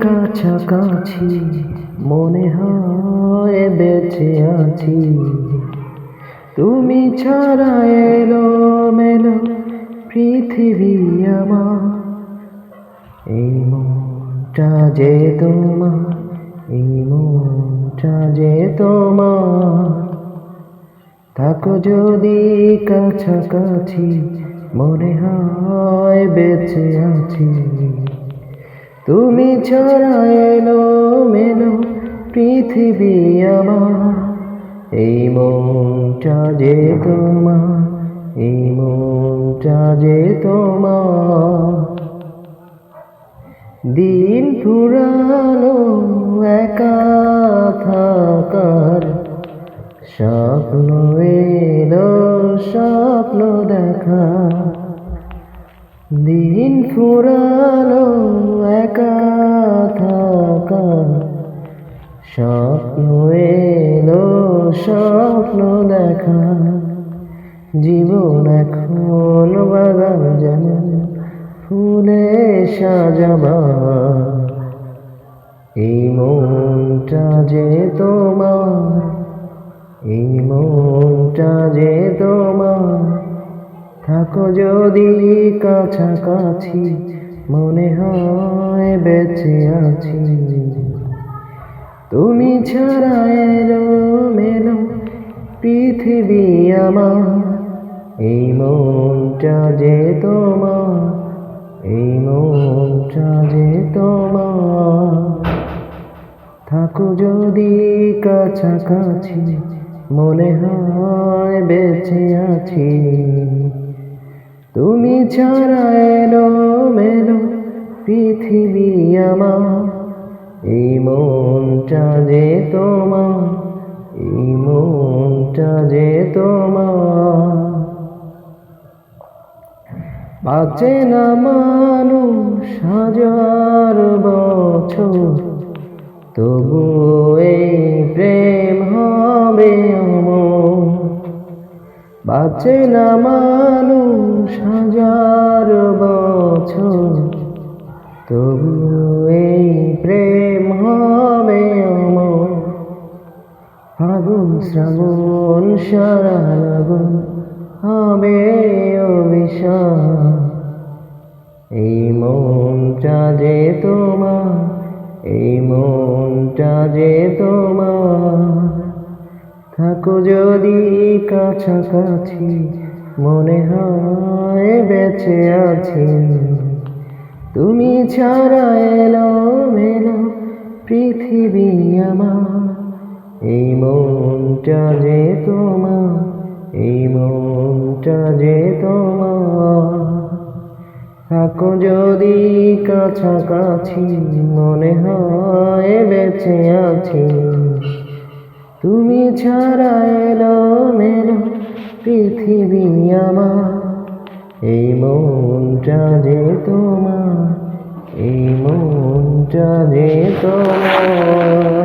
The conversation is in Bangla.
কাছাকাছি মনে হয় বেঁচে আছি। তুমি ছাড়া এলো মেলো পৃথিবী আমার। এই মনটা যে তোমার, এই মনটা যে তোমার। থাকো যদি কাছাকাছি মনে হয় বেঁচে আছি। তুমি ছাড়া এলো মেলো পৃথিবী আমার। এই মনটা যে তোমার, এই মনটা যে তোমার। দিন পুরানো একা থাকার স্বপ্ন এলো, স্বপ্ন দেখা দিন ফুরালো একা থাকা। স্বপ্ন এলো, স্বপ্ন দেখা। জীবন এখন বাগান যেন ফুলে সাজাবা। এই মনটা যে তোমার, এই মনটা যে তোমার। থাকো যদি কাছাকাছি, মনে হয় বেঁচে আছি। তুমি ছাড়া এলো মেলো পৃথিবী আমার, এই মনটা যে তোমার, এই মনটা যে তোমার। থাকো যদি কাছাকাছি, মনে হয় বেঁচে আছি। ছাড়া এলো মেলো পৃথিবী আমার। এই মনটা যে তোমার, এই মনটা যে তোমার। বাঁচে না মানুষ হাজার বছর, তবু বাঁচে না মানুষ হাজার বছর। তবু এই প্রেম হবে ফাগুন শ্রাবণ সারা লাগুন হবে এই মনটা যে তোমার, এই মনটা যে তোমার থাকো যদি কাছাকাছি, মনে হয় বেঁচে আছি। তুমি ছাড়া এলো মেলো পৃথিবী আমার। এই মনটা যে তোমার, এই মনটা যে তোমার। থাকো যদি কাছাকাছি, মনে হয় বেঁচে আছি। তুমি ছাড়া এলো মেলো পৃথিবী আমার। এই মনটা যে তোমার এই মনটা যে তোমার।